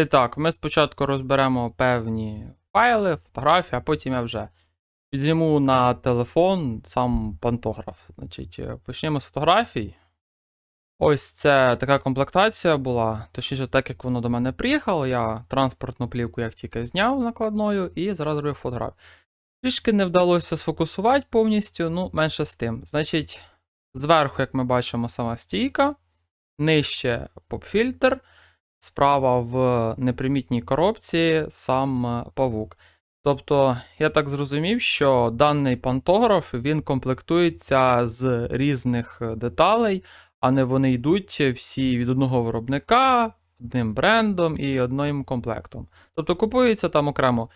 І так, ми спочатку розберемо певні файли, фотографії, а потім я вже підніму на телефон сам пантограф. Значить, е, почнемо з фотографій. Ось це така комплектація була. Точніше, так як воно до мене приїхало, я транспортну плівку як тільки зняв накладною і зразу робив фотографію. Трішки не вдалося сфокусувати повністю, ну, менше з тим. Значить, зверху, як ми бачимо, сама стійка, нижче поп-фільтр, справа в непримітній коробці сам е, павук. Тобто, я так зрозумів, що даний пантограф він комплектується з різних е, деталей, а не вони йдуть всі від одного виробника, одним брендом і одним комплектом. Тобто купується там окремо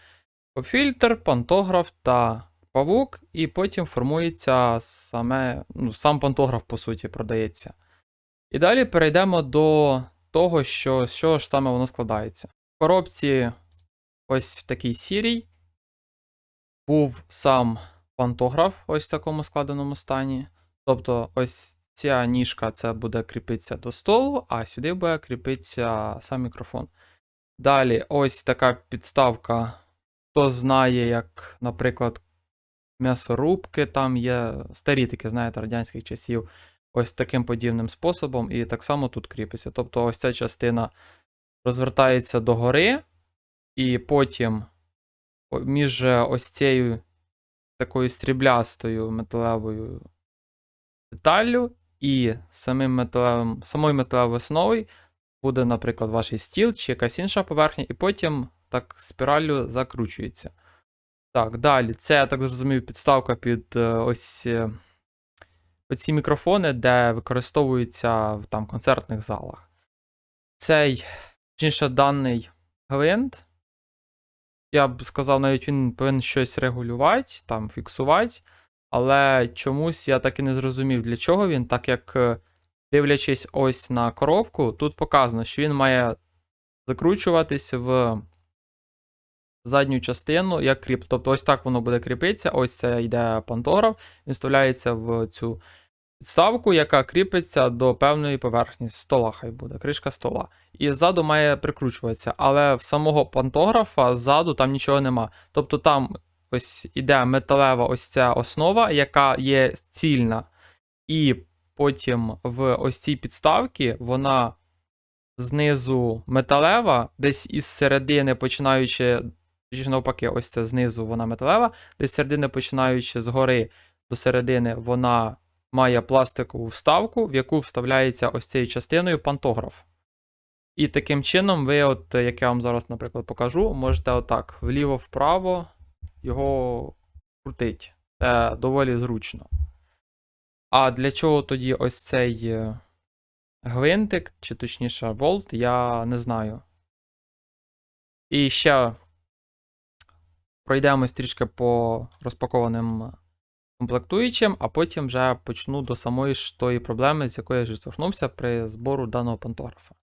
фільтр, пантограф та павук, і потім формується саме, ну, сам пантограф, по суті, продається. І далі перейдемо до того, що, з чого ж саме воно складається. В коробці, ось в такій сірій, був сам пантограф, ось в такому складеному стані. Тобто, ось ця ніжка це буде кріпитися до столу, а сюди буде кріпитися сам мікрофон. Далі, ось така підставка. Хто знає, як, наприклад, м'ясорубки, там є старі такі, знаєте, радянських часів, ось таким подібним способом, і так само тут кріпиться. Тобто, ось ця частина розвертається догори, і потім між е, ось цією такою стріблястою металевою деталлю і самим металевим, самою металевою основою буде, наприклад, ваш стіл чи якась інша поверхня, і потім так спіраллю закручується. Так, далі. Це, я так зрозумів, підставка під е, ось е, оці мікрофони, де використовуються в там концертних залах. Цей, точніше, даний гвинт, я б сказав, навіть він повинен щось регулювати, там, фіксувати, але чомусь я так і не зрозумів, для чого він, так як, е, дивлячись ось на коробку, тут показано, що він має закручуватись в задню частину як кріп. Тобто ось так воно буде кріпитися, ось це йде пантограф, він вставляється в цю підставку, яка кріпиться до певної поверхні стола, хай буде, кришка стола. І ззаду має прикручуватися, але в самого пантографа ззаду там нічого нема. Тобто там ось іде металева ось ця основа, яка є цільна, і потім в ось цій підставці вона знизу металева, десь із середини починаючи, точніше навпаки, ось це знизу вона металева, десь середини починаючи згори до середини, вона має пластикову вставку, в яку вставляється ось цією частиною пантограф. І таким чином, ви, от, як я вам зараз, наприклад, покажу, можете отак вліво-вправо його крутити. Це доволі зручно. А для чого тоді ось цей е, гвинтик, чи точніше болт, я не знаю. І ще пройдемось трішки по розпакованим комплектуючим, а потім вже почну до самої ж тої проблеми, з якою я зіштовхнувся при збору даного пантографа.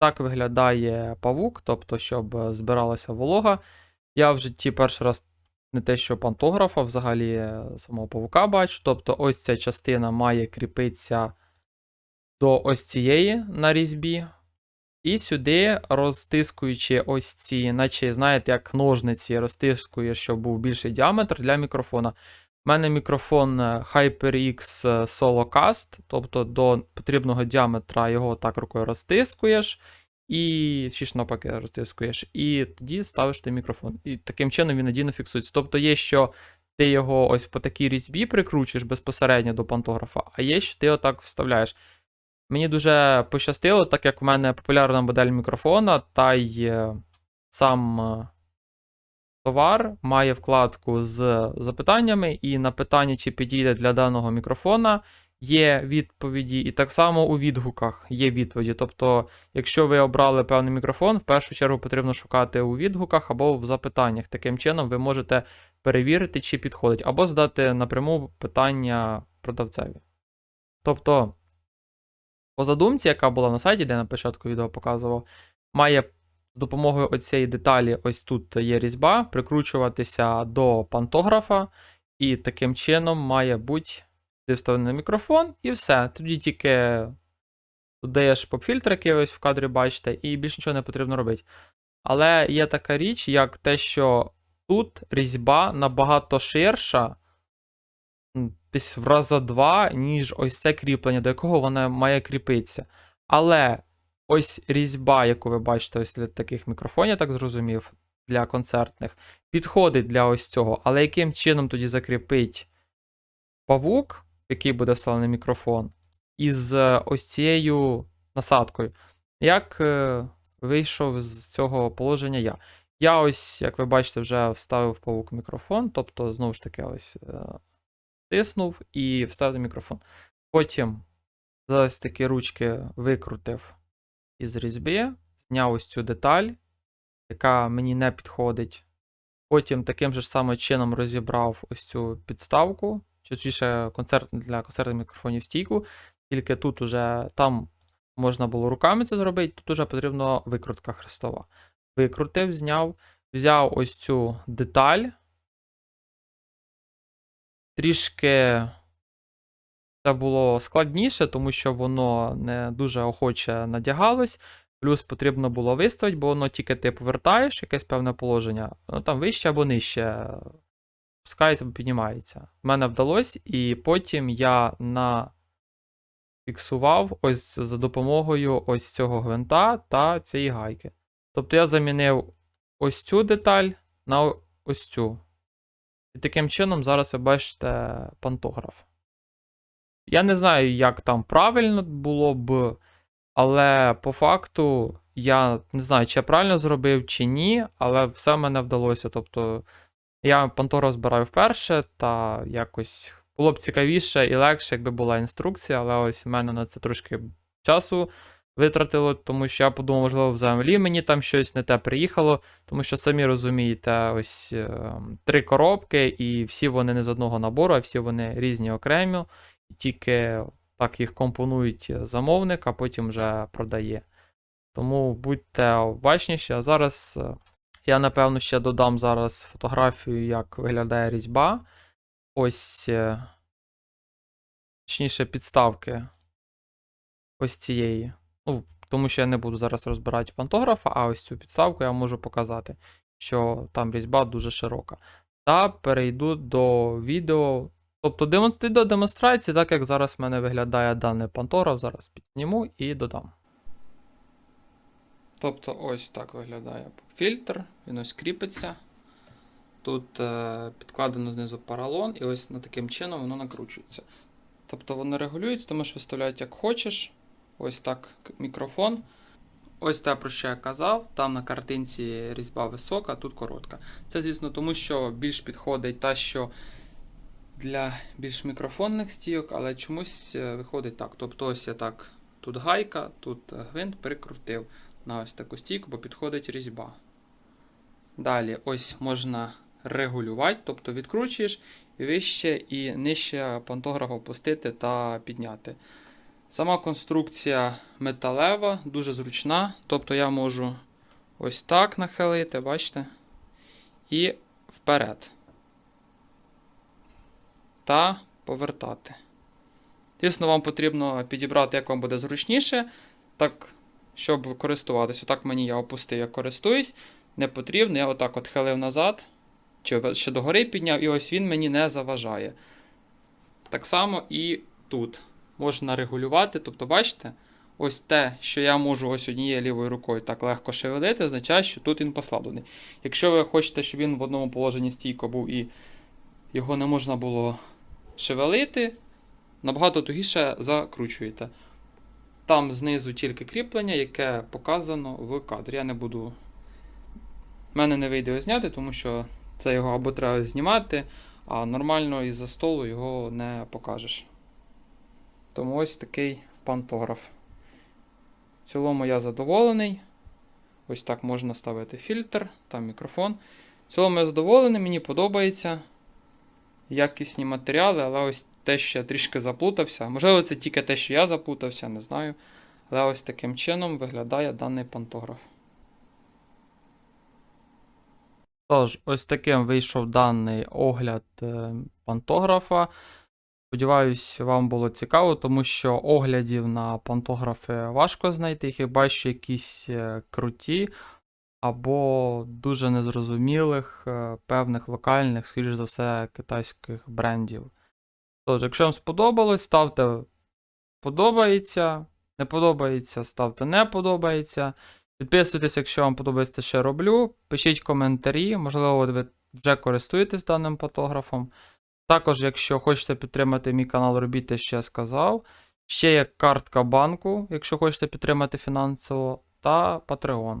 Так виглядає павук, тобто, щоб е, збиралася волога. Я в житті перший раз не те, що пантографа, взагалі е, самого павука бачу. Тобто, ось ця частина має кріпитися до ось цієї на різьбі. І сюди, розтискуючи ось ці, наче, знаєте, як ножниці, розтискує, щоб був більший діаметр для мікрофона. У мене мікрофон е, HyperX SoloCast, тобто до потрібного діаметра його так рукою розтискуєш, і чи ж навпаки розтискуєш, і тоді ставиш той мікрофон. І таким чином він надійно фіксується. Тобто є, що ти його ось по такій різьбі прикручуєш безпосередньо до пантографа, а є, що ти отак вставляєш. Мені дуже пощастило, так як в мене популярна модель мікрофона, та й е, сам е, товар має вкладку з запитаннями, і на питання, чи підійде для даного мікрофона, є відповіді, і так само у відгуках є відповіді. Тобто, якщо ви обрали певний мікрофон, в першу чергу потрібно шукати у відгуках або в запитаннях. Таким чином, ви можете перевірити, чи підходить, або задати напряму питання продавцеві. Тобто, по задумці, яка була на сайті, де я на початку відео показував, має з допомогою оцієї деталі, ось тут є різьба, прикручуватися до пантографа, і таким чином має бути вставлений мікрофон, і все. Тоді тільки додаєш поп-фільтр, який в кадрі бачите, і більше нічого не потрібно робити. Але є така річ, як те, що тут різьба набагато ширша, десь в раза два, ніж ось це кріплення, до якого вона має кріпитися. Але ось різьба, яку ви бачите, ось для таких мікрофонів, я так зрозумів, для концертних, підходить для ось цього. Але яким чином тоді закріпить павук, який буде вставлений мікрофон, із е, ось цією насадкою? Як е, вийшов з цього положення я? Я ось, як ви бачите, вже вставив павук мікрофон, тобто, знову ж таки, ось е, тиснув і вставив мікрофон. Потім за ось такі ручки викрутив із різьби, зняв ось цю деталь, яка мені не підходить. Потім таким же самим чином розібрав ось цю підставку, точніше концерт для концертних мікрофонів стійку. Тільки тут уже там можна було руками це зробити, тут уже потрібна викрутка хрестова. Викрутив, зняв, взяв ось цю деталь. Трішки це було складніше, тому що воно не дуже охоче надягалось. Плюс потрібно було виставити, бо воно тільки ти повертаєш якесь певне положення, воно там вище або нижче спускається або піднімається. Мене вдалося, і потім я на фіксував ось за допомогою ось цього гвинта та цієї гайки. Тобто я замінив ось цю деталь на ось цю. І таким чином зараз ви бачите пантограф. Я не знаю, як там правильно було б, але по факту я не знаю, чи я правильно зробив, чи ні, але все в мене вдалося. Тобто я пантограф збираю вперше, та якось було б цікавіше і легше, якби була інструкція, але ось в мене на це трошки часу витратило, тому що я подумав, можливо, взагалі мені там щось не те приїхало, тому що самі розумієте, ось е, три коробки, і всі вони не з одного набору, а всі вони різні окремі, і тільки так їх компонують замовник, а потім вже продає. Тому будьте обачніші. А зараз е, я, напевно, ще додам зараз фотографію, як виглядає різьба. Ось, е, точніше, підставки ось цієї. Ну, тому що я не буду зараз розбирати пантографа, а ось цю підставку я можу показати, що там різьба дуже широка. Та перейду до відео. Тобто демонстр... до демонстрації, так як зараз в мене виглядає даний пантограф, зараз підсніму і додам. Тобто ось так виглядає фільтр, він ось кріпиться. Тут е, підкладено знизу поролон, і ось на таким чином воно накручується. Тобто воно регулюється, ти можеш виставляти як хочеш. Ось так мікрофон. Ось те, про що я казав. Там на картинці різьба висока, тут коротка. Це, звісно, тому що більш підходить та, що для більш мікрофонних стійок, але чомусь е, виходить так. Тобто, ось я так, тут гайка, тут гвинт прикрутив на ось таку стійку, бо підходить різьба. Далі, ось можна регулювати, тобто відкручуєш вище і нижче пантограф опустити та підняти. Сама конструкція металева, дуже зручна. Тобто я можу ось так нахилити, бачите? І вперед. Та повертати. Звісно, вам потрібно підібрати, як вам буде зручніше, так, щоб користуватися. Отак мені я опустив, як користуюсь. Не потрібно, я отак от хилив назад, чи ще догори підняв, і ось він мені не заважає. Так само і тут можна регулювати. Тобто, бачите, ось те, що я можу ось однією лівою рукою так легко шевелити, означає, що тут він послаблений. Якщо ви хочете, щоб він в одному положенні стійко був і його не можна було шевелити, набагато тугіше закручуєте. Там знизу тільки кріплення, яке показано в кадрі. Я не буду. У мене не вийде його зняти, тому що це його або треба знімати, а нормально із-за столу його не покажеш. Тому ось такий пантограф. В цілому я задоволений. Ось так можна ставити фільтр, там мікрофон. В цілому я задоволений, мені подобається. Якісні матеріали, але ось те, що я трішки заплутався. Можливо, це тільки те, що я заплутався, не знаю. Але ось таким чином виглядає даний пантограф. Тож, ось таким вийшов даний огляд е, пантографа. Сподіваюсь, вам було цікаво, тому що оглядів на пантографи важко знайти, хіба що якісь е, круті або дуже незрозумілих, е, певних локальних, скоріш за все, китайських брендів. Тож, якщо вам сподобалось, ставте подобається. Не подобається, ставте не подобається. Підписуйтесь, якщо вам подобається, що роблю. Пишіть коментарі, можливо, ви вже користуєтесь даним фотографом. Також, якщо хочете підтримати мій канал, робіть що я сказав. Ще є картка банку, якщо хочете підтримати фінансово, та Patreon.